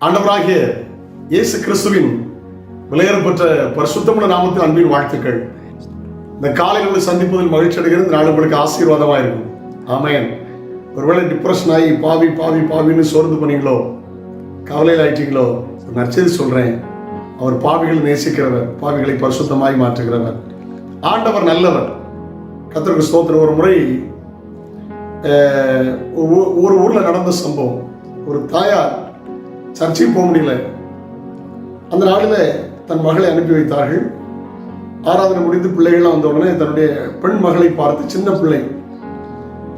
ஆண்டவராகிய இயேசு கிறிஸ்துவின் விலையேறப்பட்ட பரிசுத்தமுள்ள நாமத்தில் அன்பின் வாழ்த்துக்கள். இந்த காலையில் உங்களை சந்திப்பதில் மகிழ்ச்சி அடைகிறது நாள் உங்களுக்கு ஆசீர்வாதமாக இருக்கும். ஆமையன் ஒருவேளை டிப்ரெஷன் ஆகி பாவி பாவி பாவின்னு சோர்ந்து பண்ணீங்களோ கவலையில் ஆயிட்டீங்களோ நச்சது சொல்கிறேன் அவர் பாவிகளை நேசிக்கிறவர் பாவிகளை பரிசுத்தமாய் மாற்றுகிறவர். ஆண்டவர் நல்லவர். கத்தருக்கு ஸ்தோத்திரம். ஒரு முறை ஒரு- ஊரில் நடந்த சம்பவம். ஒரு தாயார் சர்ச்சைக்கு போக முடியல. அந்த நாளில் தன் மகளை அனுப்பி வைத்தார்கள். ஆராதனை முடிந்து பிள்ளைகள்லாம் வந்த உடனே தன்னுடைய பெண் மகளை பார்த்து சின்ன பிள்ளை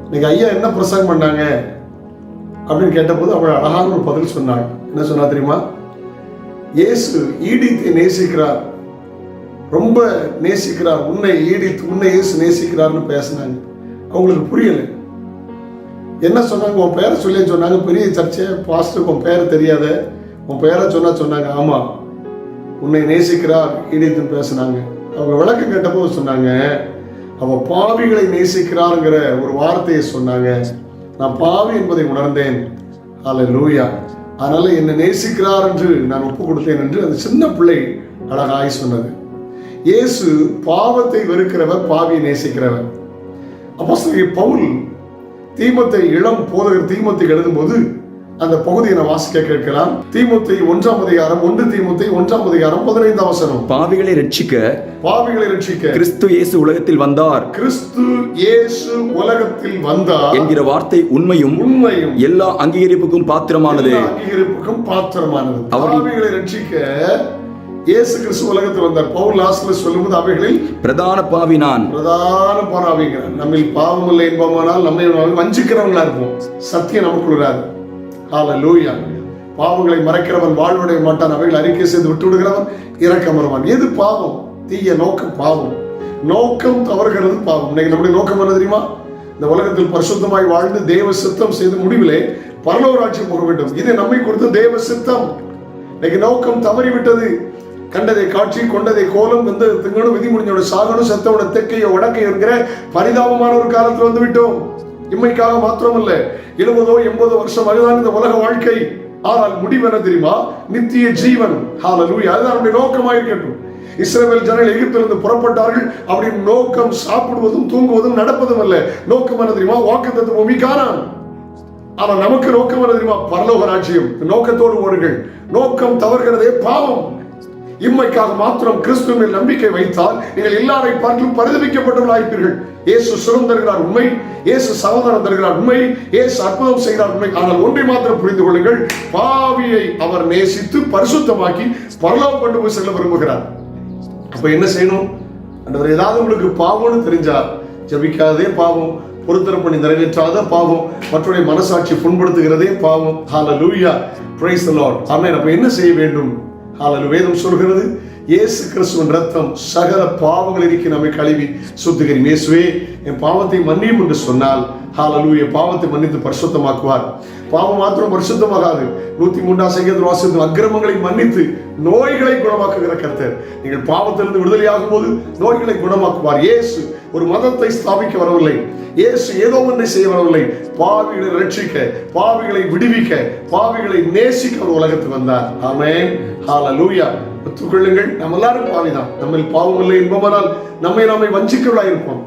இன்னைக்கு ஐயா என்ன பிரசங்கம் பண்ணாங்க? அப்படின்னு கேட்டபோது அவள் அழகான ஒரு பதில் சொன்னாள். என்ன சொன்னா தெரியுமா? இயேசு ஈடித்து நேசிக்கிறார். ரொம்ப நேசிக்கிறார். உன்னை ஈடித்து உன்னை இயேசு நேசிக்கிறார்னு பேசினாங்க. அவங்களுக்கு புரியல. என்ன சொன்னாங்க? உன் பேரை சொல்லி சொன்னாங்க. பெரிய சர்ச்சை பாஸ்டருக்கு உன் பேரை தெரியாத. உன் பேரை சொன்னா சொன்னாங்க. ஆமா. உன்னை நேசிக்கிறார் ஈடித்துன்னு பேசினாங்க. அவங்க விளக்கம் கேட்டபோது சொன்னாங்க அவ பாவிகளை நேசிக்கிறாருங்கிற ஒரு வார்த்தையை சொன்னாங்க. நான் பாவி என்பதை உணர்ந்தேன். அல்ல லூயா அதனால என்னை நேசிக்கிறார் என்று நான் ஒப்பு கொடுத்தேன் என்று அந்த சின்ன பிள்ளை அழகாய் சொன்னது. இயேசு பாவத்தை வெறுக்கிறவர் பாவியை நேசிக்கிறவர். அப்போ பவுல் தீமத்தை இளம் போதகர் தீமத்தை எழுதும்போது அந்த பகுதியை நான் வாசிக்க கேட்கலாம். தீமத்தை ஒன்றாம் அதிகாரம் ஒன்று தீமத்தை ஒன்றாம் அதிகாரம் பதினைந்தாம் வசனம். பாவிகளை ரட்சிக்க பாவிகளை ரட்சிக்க. கிறிஸ்து இயேசு உலகத்தில் வந்தார். கிறிஸ்து இயேசு உலகத்தில் வந்தார். என்கிற வார்த்தை உண்மையும் உண்மையும். எல்லா அங்கீகரிப்புக்கும் பாத்திரமானது. அங்கீகரிப்புக்கும் பாத்திரமானது. அவர்கள் பாவிகளை ரட்சிக்க இயேசு கிறிஸ்து உலகத்தில் வந்தார். பவுல் லாஸ்ட்ல சொல்லும்போது அவைகளில் பிரதான பாவி நான். பிரதான பாராவிங்க நம்மில் பாவம் இல்லை என்பமானால் நம்மை நாம் வஞ்சிக்கிறவங்களா இருப்போம். சத்தியம் நமக்குள்ளாது ஹalleluya பாவங்களை மறைக்கிறவன் வாழ்வடைய மாட்டான். அவைகளை அறிக்கை செய்து விட்டு விடுகிறவன் இரக்கம் வருவான். எது பாவம்? தீய நோக்கம் பாவம். நோக்கம் தவறுகிறது பாவம். இன்னைக்கு நம்முடைய நோக்கம் என்ன தெரியுமா? இந்த உலகத்தில் பரிசுத்தமாய் வாழ்ந்து தேவ சித்தம் செய்து முடிவிலே பரலோராட்சி போக வேண்டும். இது நம்மை கொடுத்த தேவ சித்தம். இன்னைக்கு நோக்கம் தவறிவிட்டது. கண்டதை காட்சி கொண்டதை கோலம் வந்து திங்கணும் விதி முடிஞ்சோட சாகணும் செத்தோட தெற்கையோ வடக்கையோ இருக்கிற பரிதாபமான ஒரு காலத்துல வந்து விட்டோம் இம்மைக்காக மாத்திரமல்ல எழுபதோ எண்பதோ வருஷம் அதுதான் இந்த உலக வாழ்க்கை. ஆனால் முடிவென தெரியுமா? நித்திய ஜீவன். ஹalleluya அதுதான் நம்முடைய நோக்கமாக இருக்கட்டும் இஸ்ரேல் ஜனங்கள் எகிப்திலிருந்து புறப்பட்டார்கள். அப்படின்னு நோக்கம் சாப்பிடுவதும் தூங்குவதும் நடப்பதும் அல்ல. நோக்கம் என்ன தெரியுமா? வாக்குத்தத்து பூமி காணான் ஆனா நமக்கு நோக்கம் என்ன தெரியுமா? பரலோக ராஜ்யம். நோக்கத்தோடு ஓடுங்கள். நோக்கம் தவறுகிறதே பாவம். இம்மைக்காக மாத்திரம் கிறிஸ்துவின் நம்பிக்கை வைத்தால் நீங்கள் எல்லாரை பார்த்தும் பரிதவிக்கப்பட்டவர்களாயிருப்பீர்கள் இயேசு சுரம் தருகிறார் உண்மை இயேசு சமாதானம் தருகிறார் உண்மை இயேசு அற்புதம் செய்கிறார் உண்மை. ஆனால் ஒன்றை மாத்திரம் புரிந்து கொள்ளுங்கள் பாவியை அவர் நேசித்து பரிசுத்தமாக்கி பரலோகம் கொண்டு போய் செல்ல விரும்புகிறார். அப்ப என்ன செய்யணும்? அன்றவர் ஏதாவது உங்களுக்கு பாவம்னு தெரிஞ்சா ஜபிக்காதே பாவம் பொருத்தரம் பண்ணி நிறைவேற்றாத பாவம் மற்றவருடைய மனசாட்சி புண்படுத்துகிறதே பாவம். ஹால லூயா பிரைஸ் lord. ஆமென் நம்ம என்ன செய்ய வேண்டும்? ஆனால் வேதம் சொல்கிறது இயேசு கிறிஸ்துவின் ரத்தம் சகல பாவங்கள் இருக்கி நம்மை கழுவி சுத்துகிறேன் இயேசுவே என் பாவத்தை மன்னியும் என்று சொன்னால் ஹalleluya பாவத்தை மன்னித்து பரிசுத்தமாக்குவார். பாவம் மாத்திரம் பரிசுத்தமாகாது. நூத்தி மூன்றாம் சங்கத்தில் வாசித்து அக்கிரமங்களை மன்னித்து நோய்களை குணமாக்குகிற கர்த்தர். நீங்கள் பாவத்திலிருந்து விடுதலையாகும் போது நோய்களை குணமாக்குவார். இயேசு ஒரு மதத்தை ஸ்தாபிக்க வரவில்லை. இயேசு ஏதோ ஒன்றை செய்ய வரவில்லை. பாவிகளை ரட்சிக்க பாவிகளை விடுவிக்க பாவிகளை நேசிக்க ஒரு உலகத்துக்கு வந்தார். ஆமென். ஹalleluya. ஒத்துக்கொள்ளுங்கள் நம்ம எல்லாரும் பாவிதான். நம்ம பாவம் இல்லை என்பவனால் நம்மை நாமே வஞ்சிக்கவர்களாக இருப்போம்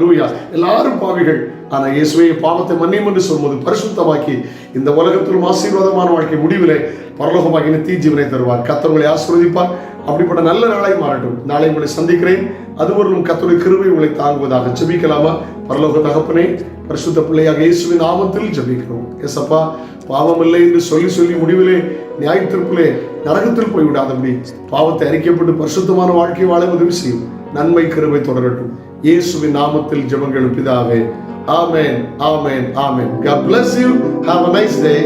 லூயா எல்லாரும் பாவிகள். ஆனா இயேசுவை பாவத்தை மன்னியும் என்று சொல்வது பரிசுத்தமாக்கி இந்த உலகத்திலும் ஆசீர்வாதமான வாழ்க்கை முடிவிலே பரலோகமாகி நித்திய ஜீவனை தருவார். கத்தவங்களை ஆசீர்வதிப்பார். அப்படிப்பட்ட நல்ல நாளை மாறட்டும். நாளை உங்களை சந்திக்கிறேன். அதுவரையும் கத்தோடைய கிருவை உங்களை தாங்குவதாக செபிக்கலாமா பரலோக தகப்பனே பரிசுத்த பிள்ளையாக இயேசுவின் நாமத்தில் ஜபிக்கிறோம். எஸ்அப்பா பாவம் இல்லை என்று சொல்லி சொல்லி முடிவிலே நியாயத்திற்குள்ளே நரகத்தில் போய்விடாதபடி பாவத்தை அறிக்கப்பட்டு பரிசுத்தமான வாழ்க்கை வாழ உதவி செய்யும். நன்மை கருவை தொடரட்டும். இயேசுவின் நாமத்தில் ஜெபங்களும் பிதாவே. ஆமேன் ஆமேன் ஆமேன். God bless you. Have a nice day.